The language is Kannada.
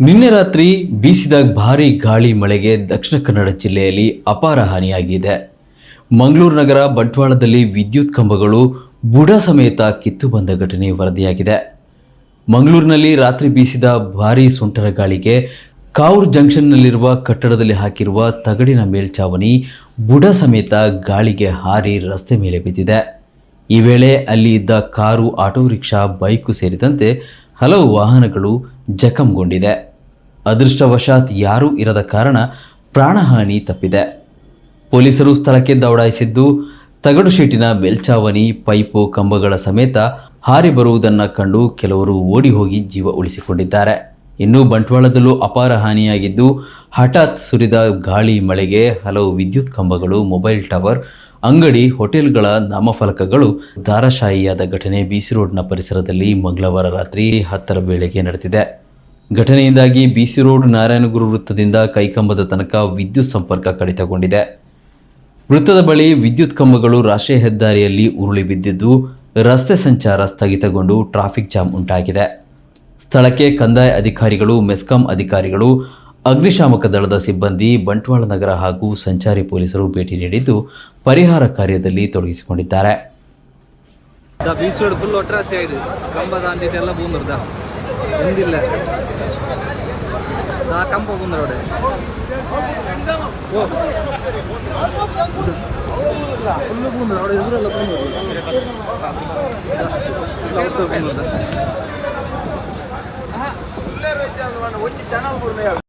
ನಿನ್ನೆ ರಾತ್ರಿ ಬೀಸಿದ ಭಾರೀ ಗಾಳಿ ಮಳೆಗೆ ದಕ್ಷಿಣ ಕನ್ನಡ ಜಿಲ್ಲೆಯಲ್ಲಿ ಅಪಾರ ಹಾನಿಯಾಗಿದೆ. ಮಂಗಳೂರು ನಗರ ಬಂಟ್ವಾಳದಲ್ಲಿ ವಿದ್ಯುತ್ ಕಂಬಗಳು ಬುಡ ಸಮೇತ ಕಿತ್ತು ಬಂದ ಘಟನೆ ವರದಿಯಾಗಿದೆ. ಮಂಗಳೂರಿನಲ್ಲಿ ರಾತ್ರಿ ಬೀಸಿದ ಭಾರೀ ಸುಂಟರ ಗಾಳಿಗೆ ಕಾವೂರು ಜಂಕ್ಷನ್ನಲ್ಲಿರುವ ಕಟ್ಟಡದಲ್ಲಿ ಹಾಕಿರುವ ತಗಡಿನ ಮೇಲ್ಛಾವಣಿ ಬುಡ ಸಮೇತ ಗಾಳಿಗೆ ಹಾರಿ ರಸ್ತೆ ಮೇಲೆ ಬಿದ್ದಿದೆ. ಈ ವೇಳೆ ಅಲ್ಲಿ ಇದ್ದ ಕಾರು, ಆಟೋ, ರಿಕ್ಷಾ, ಬೈಕು ಸೇರಿದಂತೆ ಹಲವು ವಾಹನಗಳು ಜಖಂಗೊಂಡಿದೆ. ಅದೃಷ್ಟವಶಾತ್ ಯಾರೂ ಇರದ ಕಾರಣ ಪ್ರಾಣಹಾನಿ ತಪ್ಪಿದೆ. ಪೊಲೀಸರು ಸ್ಥಳಕ್ಕೆ ದೌಡಾಯಿಸಿದ್ದು, ತಗಡು ಶೀಟಿನ ಮೇಲ್ಛಾವಣಿ ಪೈಪು, ಕಂಬಗಳ ಸಮೇತ ಹಾರಿ ಬರುವುದನ್ನು ಕಂಡು ಕೆಲವರು ಓಡಿ ಹೋಗಿ ಜೀವ ಉಳಿಸಿಕೊಂಡಿದ್ದಾರೆ. ಇನ್ನು ಬಂಟ್ವಾಳದಲ್ಲೂ ಅಪಾರ ಹಾನಿಯಾಗಿದ್ದು, ಹಠಾತ್ ಸುರಿದ ಗಾಳಿ ಮಳೆಗೆ ಹಲವು ವಿದ್ಯುತ್ ಕಂಬಗಳು, ಮೊಬೈಲ್ ಟವರ್, ಅಂಗಡಿ, ಹೋಟೆಲ್ಗಳ ನಾಮಫಲಕಗಳು ಧಾರಾಶಾಹಿಯಾದ ಘಟನೆ ಬಿಸಿ ರೋಡ್ನ ಪರಿಸರದಲ್ಲಿ ಮಂಗಳವಾರ ರಾತ್ರಿ ಹತ್ತರ ವೇಳೆಗೆ ನಡೆದಿದೆ. ಘಟನೆಯಿಂದಾಗಿ ಬಿಸಿ ರೋಡ್ ನಾರಾಯಣಗುರು ವೃತ್ತದಿಂದ ಕೈಕಂಬದ ತನಕ ವಿದ್ಯುತ್ ಸಂಪರ್ಕ ಕಡಿತಗೊಂಡಿದೆ. ವೃತ್ತದ ಬಳಿ ವಿದ್ಯುತ್ ಕಂಬಗಳು ರಾಷ್ಟ್ರೀಯ ಹೆದ್ದಾರಿಯಲ್ಲಿ ಉರುಳಿ ಬಿದ್ದಿದ್ದು ರಸ್ತೆ ಸಂಚಾರ ಸ್ಥಗಿತಗೊಂಡು ಟ್ರಾಫಿಕ್ ಜಾಮ್ ಉಂಟಾಗಿದೆ. ಸ್ಥಳಕ್ಕೆ ಕಂದಾಯ ಅಧಿಕಾರಿಗಳು, ಮೆಸ್ಕಾಂ ಅಧಿಕಾರಿಗಳು, ಅಗ್ನಿಶಾಮಕ ದಳದ ಸಿಬ್ಬಂದಿ, ಬಂಟ್ವಾಳ ನಗರ ಹಾಗೂ ಸಂಚಾರಿ ಪೊಲೀಸರು ಭೇಟಿ ನೀಡಿದ್ದು ಪರಿಹಾರ ಕಾರ್ಯದಲ್ಲಿ ತೊಡಗಿಸಿಕೊಂಡಿದ್ದಾರೆ. ಹಿಂದಿಲ್ಲ ಆ ಕಂಪ ಹೋಗುಂದ್ರ ಅವಡೆ ಫುಲ್ಲು ಕೂಂದ್ರ ಅವಡೆ ಎದುರೆಲ್ಲ ಕೂಂದ್ರ ಒಳ್ಳೆ ಚೆನ್ನಾಗಿ